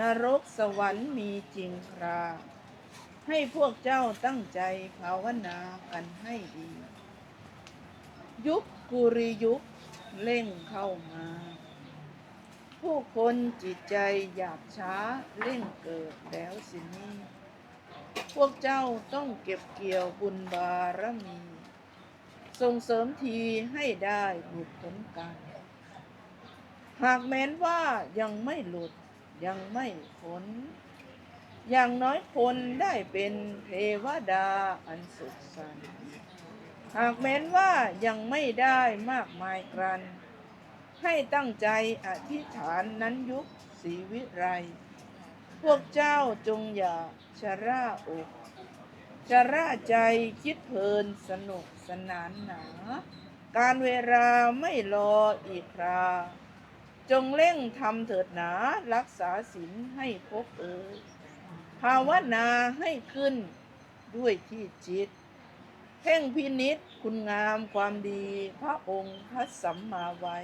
นรกสวรรค์มีจริงครา ให้พวกเจ้าตั้งใจภาวนากันให้ดี ยุคกุริยุคเร่งเข้ามา ผู้คนจิตใจหยาบช้าเร่งเกิดแล้วสินี้พวกเจ้าต้องเก็บเกี่ยวบุญบารมี ส่งเสริมทีให้ได้หลุดพ้นกัน หากแม้นว่ายังไม่หลุด ยังไม่พ้น อย่างน้อยคนได้เป็นเทวดาอันสุขสันต์หากแม้นว่ายังไม่ได้มากมายกรัน ให้ตั้งใจอธิษฐานนั้นยุคศรีวิไร พวกเจ้าจงอย่าชะร่าอกชะร่าใจคิดเพลินสนุกสนานหนา การเวลาไม่รออีกครา จงเร่งทำเถิดหนารักษาศีลให้พบเอ่ยภาวนาให้ขึ้นด้วยที่จิตเพ่งพินิษคุณงามความดีพระองค์พระสัมมาไว้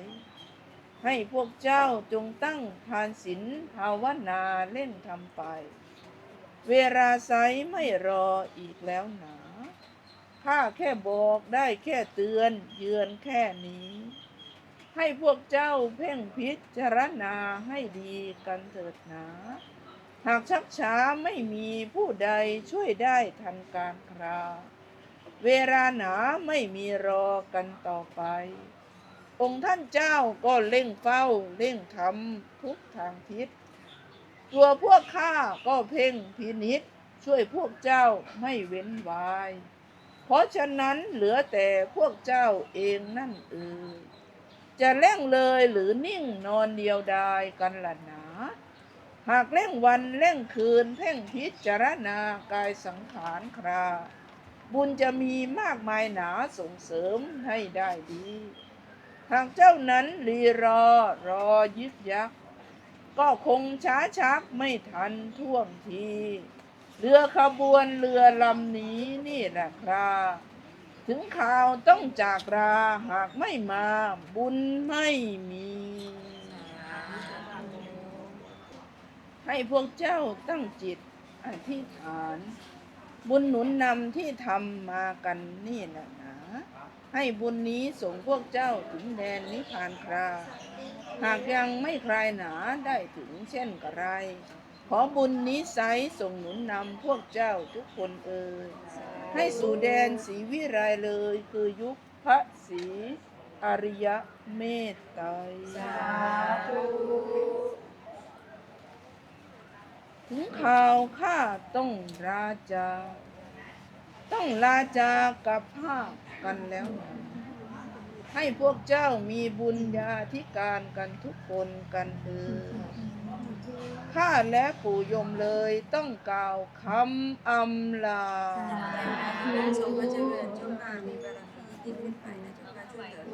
ให้พวกเจ้าจงตั้งทานศีลภาวนาเล่นทำไป เวลาไซไม่รออีกแล้วหนาข้าแค่บอกได้แค่เตือนเยือนแค่นี้ ให้พวกเจ้าเพ่งพิจารณาให้ดีกันเถิดหนา หากชักช้าไม่มีผู้ใดช่วยได้ทันการครา เวลาหนาไม่มีรอกันต่อไป องค์ท่านเจ้าก็เร่งเฝ้าเร่งทำทุกทางทิศ ตัวพวกข้าก็เพ่งพินิษช่วยพวกเจ้าไม่เว้นวาย เพราะฉะนั้นเหลือแต่พวกเจ้าเองนั่นเอ่ย จะเร่งเลยหรือนิ่งนอนเดียวดายกันละหนา หากเร่งวันเร่งคืนเพ่งพิจารณากายสังขารครา บุญจะมีมากมายหนาส่งเสริมให้ได้ดี หากเจ้านั้นรีรอรอยึกยัก ก็คงช้าชักไม่ทันท่วงที เรือขบวนเรือลำนี้นี่แหละครับ ถึงข่าวต้องจากราหากไม่มาบุญไม่มี ให้พวกเจ้าตั้งจิตอธิษฐาน บุญหนุนนำที่ทำมากันนี่แหละนะให้บุญนี้ส่งพวกเจ้าถึงแดนนิพพานครา หากยังไม่คลายหนาได้ถึงเช่นกระไร ขอบุญนี้ไซส่งหนุนนำพวกเจ้าทุกคนเอ่ยให้สู่แดนศรีวิไรเลยคือยุคพระศรีอริยเมตไตรถึงข่าวข้าต้องราจา ต้องลาจากับภาพกันแล้วนะ ให้พวกเจ้ามีบุญญาธิการกันทุกคนกันเถิดข้าและปู่ยมเลยต้องกล่าวคำอำลาทรงพระเจริญเจ้ามีบารมีที่ขึ้นไปนะเจ้าค่ะช่วยเหลือ